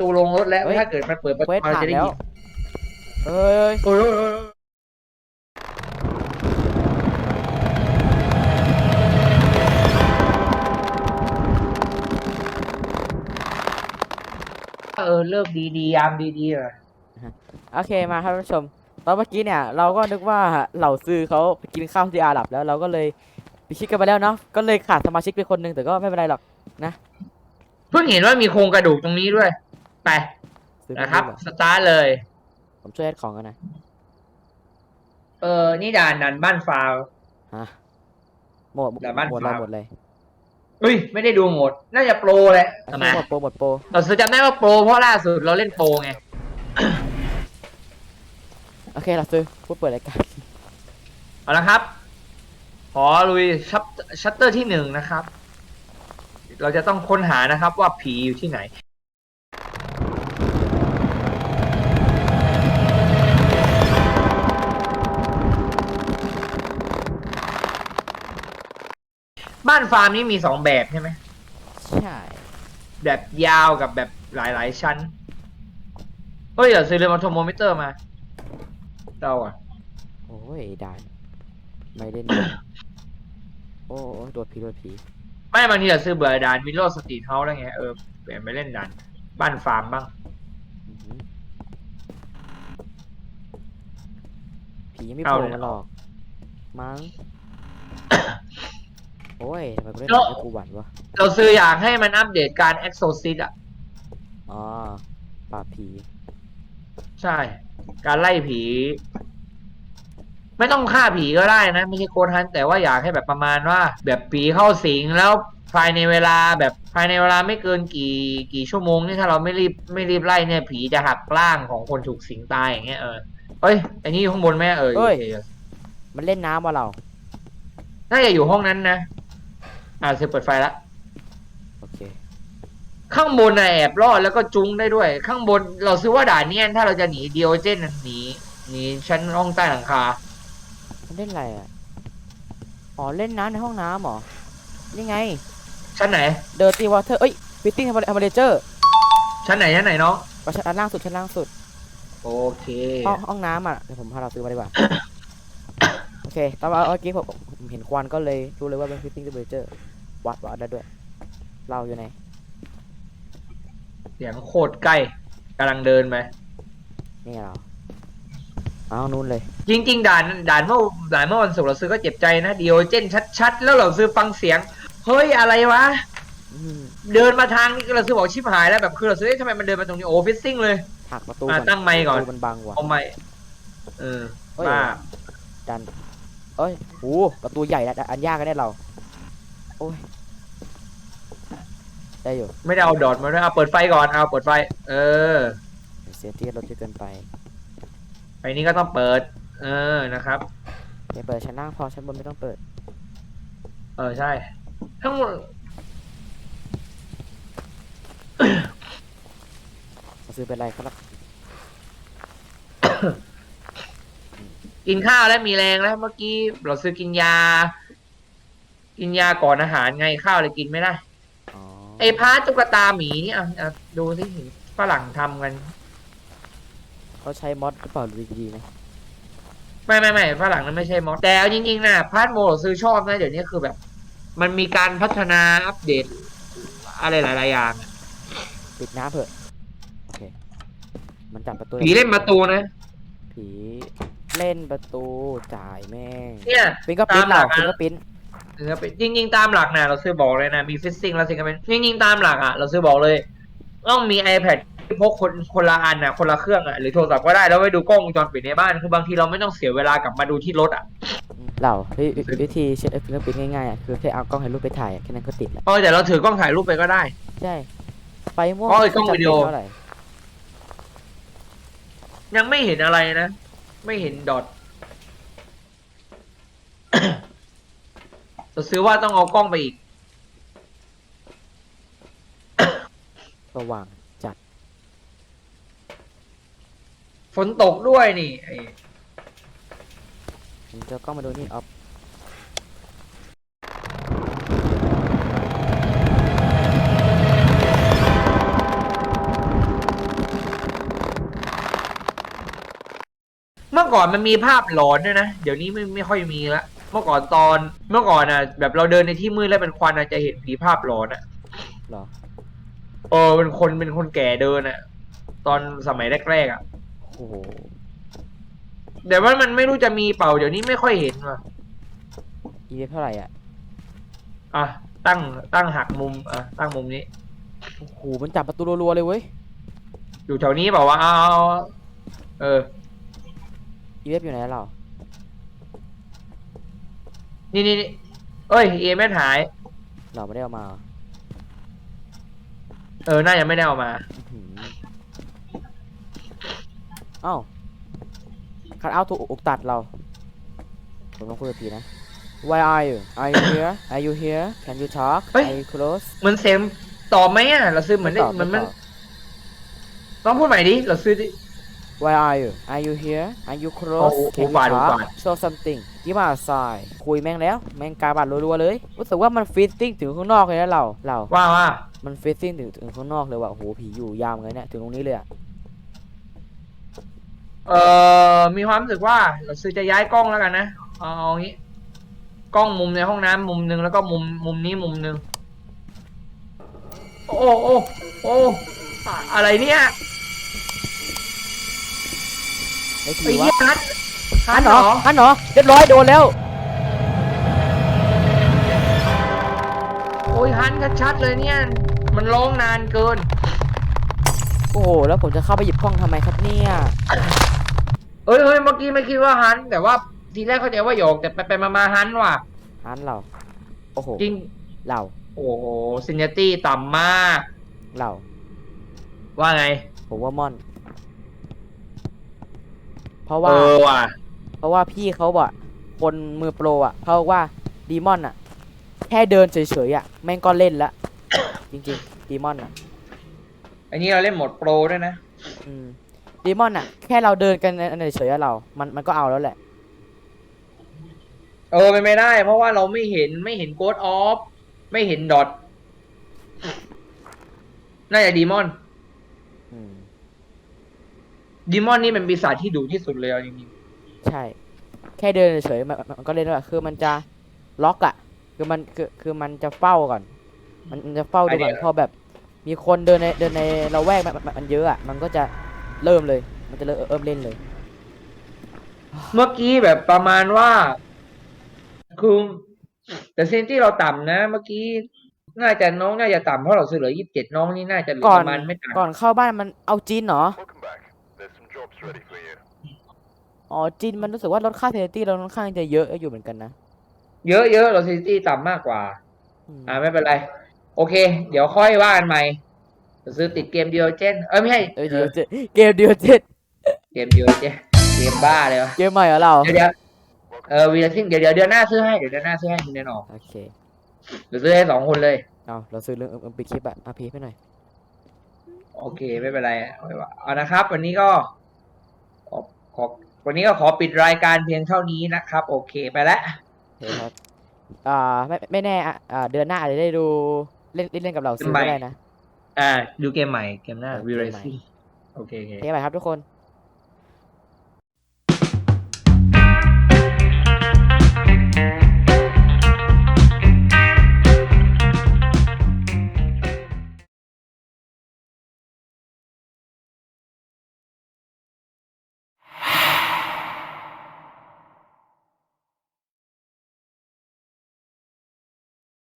ตูลงรถแล้วเฮ้ย ถ้าเกิดมันเปิดประเควตูสเราผ่านจะได้แล้วยินเอ้ยโอ้ยโอ้ยโอ้ยเออเลิกดีดีๆยามดีๆเลยโอเคมาครับท่านผู้ชม ตอนเมื่อกี้เนี่ยเราก็นึกว่าเหล่าซื้อเขาไปกินข้าวที่อาหรับแล้วเราก็เลยไปคิดกันไปแล้วเนาะก็เลยขาดสมาชิกไปคนหนึงแต่ก็ไม่เป็นไรหรอกเพิ่งเห็นว่ามีโครงกระดูกตรงนี้ด้วย ไปซื้อไปนะครับ ด้วยเหรอสตาร์ทเลย ผมช่วยแอดของกันนะเออ นี่ด่านด่านบ้านฟาว ฮะหมดแต่บ้านหมดเราฟาร์มหมดเลยเฮ้ย ไม่ได้ดูหมด น่าจะโปรแหละทำไมหมดโปรหมดโปรเราซื้อจำได้ว่าโปรเพราะล่าสุดเราเล่นโปรไง โอเคเราซื้อพูดเปิดรายการเอาละครับ ขอลุยชัปชัตเตอร์ที่หนึ่งนะครับ เราจะต้องค้นหานะครับว่าผีอยู่ที่ไหน บ้านฟาร์มนี้มีสองแบบใช่ไหมใช่แบบยาวกับแบบหลายๆชั้นเฮ้ยเดี๋ยวซื้อเรือมาโทรโมมิเตอร์มาเราอะโอ้ยด่านไม่เล่นโอ้โอ้โดดผีโดดผีไม่บางทีเราซื้อเบื่อด่านวิโรสตรีทเฮาส์แล้วไงเออเปลี่ยนไปเล่นด่านบ้านฟาร์มบ้างอื้อหือผียังไม่เอาโผล่เลยมาหรอกมั้ง โอ้ยทำไมกูเล่นแล้วให้กูหวั่นวะ เราซื้ออยากให้มันอัปเดตการ Exorcist อะ อ๋อปราบผี ใช่ การไล่ผี ไม่ต้องฆ่าผีก็ได้นะ ไม่ใช่โคทันแต่ว่าอยากให้แบบประมาณว่า แบบผีเข้าสิงแล้วภายในเวลาแบบภายในเวลาไม่เกินกี่กี่ชั่วโมงนี่ถ้าเราไม่รีบไม่รีบไล่เนี่ย ผีจะหักร่างของคนถูกสิงตายอย่างเงี้ยเออเอ้ยอันนี้อยู่ข้างบนไหมเออโอเคมันเล่นน้ำวะเรา น่าจะอยู่ห้องนั้นนะ อ่าเซเปิดไฟละโอเค ข้างบนน่ะแอบรอดแล้วก็จุ้งได้ด้วย ข้างบนเราซื้อว่าด่านเนียนถ้าเราจะหนีเดียวเจนน่ะหนีหนีชั้นห้องใต้หลังคา มันเล่นอะไรอะ อ๋อ เล่นน้ำในห้องน้ำเหรอ นี่ไง ชั้นไหนเดอร์ตี้วอเตอร์เอ้ยฟิตติ้งเทมเพอเรเจอร์ชั้นไหนชั้นไหนน้องก็ชั้นล่างสุดชั้นล่างสุด โอเค ห้องห้องน้ำอะเดี๋ยวผมพาเราซื้อมาดีกว่า โอเค ตอนเมื่อกี้ผมผมเห็นควันก็เลยรู้เลยว่าเป็นฟิต ติ้งเทมเพอเรเจอร์วัดวัดได้ด้วย เราอยู่ไหน เสียงโคตรใกล้กำลังเดินไปนี่ไงเราเอานู้นเลย จริง ๆ ด่านด่านเมื่อด่านเมื่อวันศุกร์เราซื้อก็เจ็บใจนะเดียวเจนชัดๆ แล้วเราซื้อฟังเสียง เฮ้ยอะไรวะ อืมเดินมาทางนี้เราซื้อบอกชิบหายแล้วแบบคือเราซื้อเอ๊ะทำไมมันเดินมาตรงนี้โอ้ฟิซซิ่งเลย ผลักประตูอะตั้งไมค์ก่อน ประตูมันบังว่ะเอาไม่เออเฮ้ยบ้าดันเอ้ยโอ้ประตูใหญ่แล้วอันยากกันได้เรา โอ้ยได้อยู่ไม่ได้เอาดอทมาด้วยเอาเปิดไฟก่อนเอาเปิดไฟ เออเสียที่รถเยอะเกินไปไฟนี้ก็ต้องเปิด เออนะครับเดี๋ยวเปิดชั้นล่างพอชั้นบนไม่ต้องเปิดเออใช่ ทั้งหมดมาซื้อเป็นไรครับกินข้าวแล้วมีแรงแล้วเมื่อกี้เราซื้อกินยา กินยาก่อนอาหารไงข้าวเลยกินไม่ได้ อ๋อไอ้พาร์ทตุ๊กตาหมีนี่อะอะดูสิฝรั่งทำกัน เขาใช้มอดหรือเปล่าดูดีๆนะไม่ไม่ไม่ฝรั่งนั้นไม่ใช่มอสแต่เอาจริงๆนะพาร์ทโมเราซื้อชอบนะเดี๋ยวนี้คือแบบ มันมีการพัฒนาอัปเดต อะไรหลายๆอย่างอะปิดน้ำเถอะโอเค มันจับประตูผีเล่นประตูนะ ผีเล่นประตูจ่ายแม่งเนี่ย ปิ้นก็ปิ้นตามหลัเรากอะ ปิ้นก็ปิ้น เออจริงๆตามหลักนะเราซื้อบอกเลยนะ มีฟิซซิ่งแล้วสิครับเป็นจริงๆตามหลักอะ เราซื้อบอกเลย ต้องมี iPad ที่พกคนคนละอันอะ คนละเครื่องอะ หรือโทรศัพท์ก็ได้แล้วไว้ดูกล้องวงจรปิดในบ้าน คือบางทีเราไม่ต้องเสียเวลากลับมาดูที่รถอะอืมเราวิวิวิธีเช็ดฟิงเกอร์ปิ้นง่ายๆอะคือแค่เอากล้องถ่ายรูปไปถ่ายอะแค่นั้นก็ติดแล้วเออแต่เราถือกล้องถ่ายรูปไปก็ได้ ใช่ไปม่วงอ๋อไอ้ไม่กล้องจำวิดีโอเป็นเท่าไหร่ยังไม่เห็นอะไรนะ ไม่เห็นดอท แต่ซื้อว่าต้องเอากล้องไปอีก สว่างจัดฝนตกด้วยนี่ไอ้ผมจะกล้องมาดูนี่อัฟเมื่อก่อนมันมีภาพหลอนด้วยนะ เดี๋ยวนี้ไม่ไม่ค่อยมีละ เมื่อก่อนตอนเมื่อก่อนอะ แบบเราเดินในที่มืดแล้วเป็นควันอะจะเห็นผีภาพหลอนอะเหรอ เออเป็นคนเป็นคนแก่เดินอะ ตอนสมัยแรกๆอะโอ้โหแต่ว่ามันไม่รู้จะมีเปล่าเดี๋ยวนี้ไม่ค่อยเห็นว่ะอีเวฟเท่าไหร่อะอะตั้งตั้งหักมุมอะตั้งมุมนี้ โอ้โหมันจับประตูรัวๆเลยเว้ยอยู่แถวนี้เปล่าวะเอาเอาเอาเอออีเวฟอยู่ไหนเรา นี่นี่นี่เอ้ยเอแม่หาย เราไม่ได้เอามาเหรอเออน่าจะไม่ได้เอามา อื้อหือเอ้าคัดเอาถูกอกตัดเรา ผมต้องคุยกับผีนะ Why are you Are you here Are you here Can you talk เฮ้ย Are you close เหมือนเสียงตอบไหมอะเราซื้อเหมือนได้ไตอบเหมือนมันไตอบต้องพูดใหม่ดิเราซื้อดิ Why are you Are you here Are you อ๋อ close หู Can you ฝาดหู talk ฝาด Show something ที่มาสายคุยแม่งแล้ว แม่งกาบัดรัวๆเลยรู้สึกว่ามันฟิตติ้งถึงข้างนอกเลยนะเราเรา ว่าว่ามันฟิตติ้งถึงถึงข้างนอกเลยว่ะโอ้โหผีอยู่ยาวเลยเนี่ยถึงตรงนี้เลยอะเออมีความรู้สึกว่าเราซื้อจะย้ายกล้องแล้วกันนะเอาเอางี้ กล้องมุมในห้องน้ำมุมหนึ่งแล้วก็มุมมุมนี้มุมหนึ่งโอ้โอ้โอ้อะอะไรเนี่ย ไอ้ผีไอ้วะเหี้ยฮัทฮัฮัทนเหเหรรออฮันเหรอเรียบร้อยโดนแล้ว โอ้ยฮันชัดๆเลยเนี่ย มันร้องนานเกิน โอ้โหแล้วผมจะเข้าไปหยิบกล้องทำไมครับเนี่ยเอ้ยเฮ้ยเมื่อกี้ไม่คิดว่าฮัน แต่ว่าทีแรกเข้าใจว่าหยอกแต่ไปไปมามาฮันว่ะ ฮันเราโอ้โหจริง เราโอ้โหซินเนตี้ต่ำมาก เราว่าไง ผมว่ามอน เพราะเอว่าอว่ะ เพราะว่าพี่เขาบอกคนมือโปรอะเขาบอกว่าดีมอนอะ แค่เดินเฉยๆอะแม่งก็เล่นละ จริงๆดีมอนอะ อันนี้เราเล่นโหมดโปรด้วยนะ อืมดีมอนอะ แค่เราเดินกันเฉยๆอะเรา มันมันก็เอาแล้วแหละ เออเป็นไม่ได้ เพราะว่าเราไม่เห็นไม่เห็นโกดออฟไม่เห็นดอทน่าจะดีมอน อืม ดีมอนนี่เป็นปีศาจที่ดุที่สุดเลยเอาจริงใช่ แค่เดินเฉยๆมันมันมันก็เล่นแล้วอะคือมันจะล็อกอะคือมันคือคือมันจะเฝ้าก่อน มันมันจะเฝ้าดูก่อนพอแบบ มีคนเดินในเดินในเราแวกมันมันมันเยอะอะมันก็จะเริ่มเลย มันจะเริ่มเริ่มเล่นเลย ๆ เมื่อกี้แบบประมาณว่าคือแต่เซนที่เราต่ำนะ เมื่อกี้น่าจะน้องน่าจะต่ำเพราะเราซื้อเหลือยี่สิบเจ็ดน้องนี่น่าจะเหลือก่อนประมาณไม่ต่างก่อนเข้าบ้านมันเอาจีนเหรอ อ๋อจีนมันรู้สึกว่าลดค่าเซนตี้เราค่อนข้างจะเยอะอยู่เหมือนกันนะ เยอะเยอะเราเซนที่ต่ำมากกว่า อืมอ่าไม่เป็นไร โอเค เดี๋ยวค่อยว่ากันใหม่เราซื้อติดเกมเดียวเจนเออไม่ใช่เอ้ยเดียวเจ็ดเกมเดียวเจ็ดเกมเดียวเจนเกมบ้าเลยวะเกมใหม่เหรอเรา เดี๋ยวเดี๋ยวเออวีลซิงเดี๋ยวเดี๋ยวเดือนหน้าซื้อให้เดี๋ยวเดือนหน้าซื้อให้คุณแน่นอนโอเค เดี๋ยวซื้อให้สองคนเลย เอาเราซื้อเรื่องเอ็มปีคลิปอะอาพีให้หน่อย โอเคไม่เป็นไรเอาไว้ว่าเอานะครับ วันนี้ก็ ขอขอวันนี้ก็ขอปิดรายการเพียงเท่านี้นะครับ โอเคไปแล้วโอเคครับอ่าไม่ไม่แน่อะอ่าเดือนหน้าอาจจะได้ดูเล่นเล่นเล่นกับเราซื้อใหม่ก็ได้นะ อ่า ดูเกมใหม่เกมหน้าเออวีเกเรมใหม่ซี่โอเคโอเคโอเคไปครับทุกคน Welcome